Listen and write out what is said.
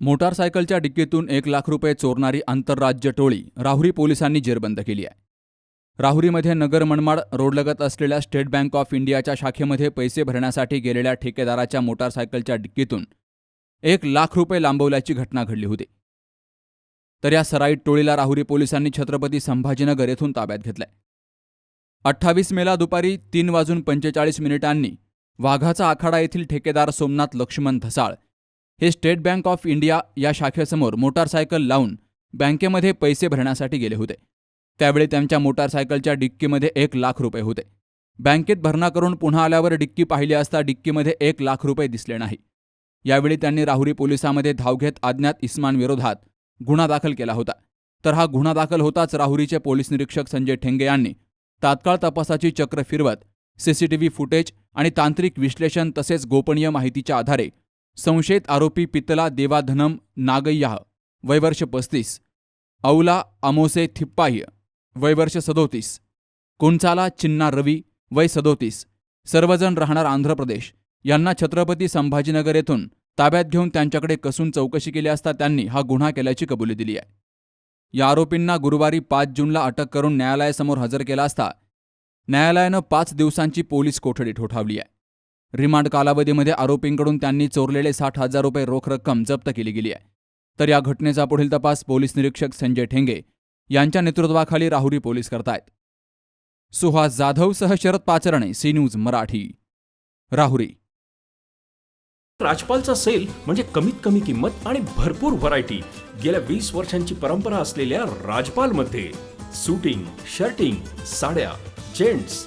मोटारसायकलच्या डिक्कीतून एक लाख रुपये चोरणारी आंतरराज्य टोळी राहुरी पोलिसांनी जेरबंद केली आहे. राहुरीमध्ये नगर मनमाड रोडलगत असलेल्या स्टेट बँक ऑफ इंडियाच्या शाखेमध्ये पैसे भरण्यासाठी गेलेल्या ठेकेदाराच्या मोटारसायकलच्या डिक्कीतून एक लाख रुपये लांबवल्याची घटना घडली होती. तर या सराईट टोळीला राहुरी पोलिसांनी छत्रपती संभाजीनगर येथून ताब्यात घेतलंय. अठ्ठावीस मेला दुपारी तीन वाजून पंचेचाळीस मिनिटांनी वाघाचा आखाडा येथील ठेकेदार सोमनाथ लक्ष्मण धसाळ हे स्टेट बँक ऑफ इंडिया या शाखेसमोर मोटारसायकल लावून बँकेमध्ये पैसे भरण्यासाठी गेले होते. त्यावेळी त्यांच्या मोटारसायकलच्या डिक्कीमध्ये एक लाख रुपये होते. बँकेत भरणा करून पुन्हा आल्यावर डिक्की पाहिली असता डिक्कीमध्ये एक लाख रुपये दिसले नाही. यावेळी त्यांनी राहुरी पोलिसांमध्ये धाव घेत अज्ञात इस्मान विरोधात गुन्हा दाखल केला होता. तर हा गुन्हा दाखल होताच राहुरीचे पोलीस निरीक्षक संजय ठेंगे यांनी तात्काळ तपासाची चक्र फिरवत सीसीटीव्ही फुटेज आणि तांत्रिक विश्लेषण तसेच गोपनीय माहितीच्या आधारे संशयित आरोपी पितला देवाधनम नागय्याह वयवर्ष पस्तीस. औला अमोसे थिप्पाह्य वयवर्ष सदोतीस. कुंचाला चिन्ना रवी वय सदोतीस. सर्वजण राहणार आंध्र प्रदेश. यांना छत्रपती संभाजीनगर येथून ताब्यात घेऊन त्यांच्याकडे कसून चौकशी केली असता त्यांनी हा गुन्हा केल्याची कबुली दिली आहे. या आरोपींना गुरुवारी पाच जूनला अटक करून न्यायालयासमोर हजर केला असता न्यायालयानं पाच दिवसांची पोलीस कोठडी ठोठावली आहे. रिमांड कालावधीमध्ये आरोपींकडून त्यांनी चोरलेले साठ हजार रुपये रोख रक्कम जप्त केली गेली आहे. तर या घटनेचा पुढील तपास पोलीस निरीक्षक संजय ठेंगे यांच्या नेतृत्वाखाली राहुरी पोलीस करतायत. सुहास जाधवसह शरद पाचरणे सी न्यूज मराठी. राहुरी. राजपालचा सेल म्हणजे कमीत कमी किंमत आणि भरपूर व्हरायटी. गेल्या वीस वर्षांची परंपरा असलेल्या राजपालमध्ये सुटिंग शर्टिंग साड्या जेंट्स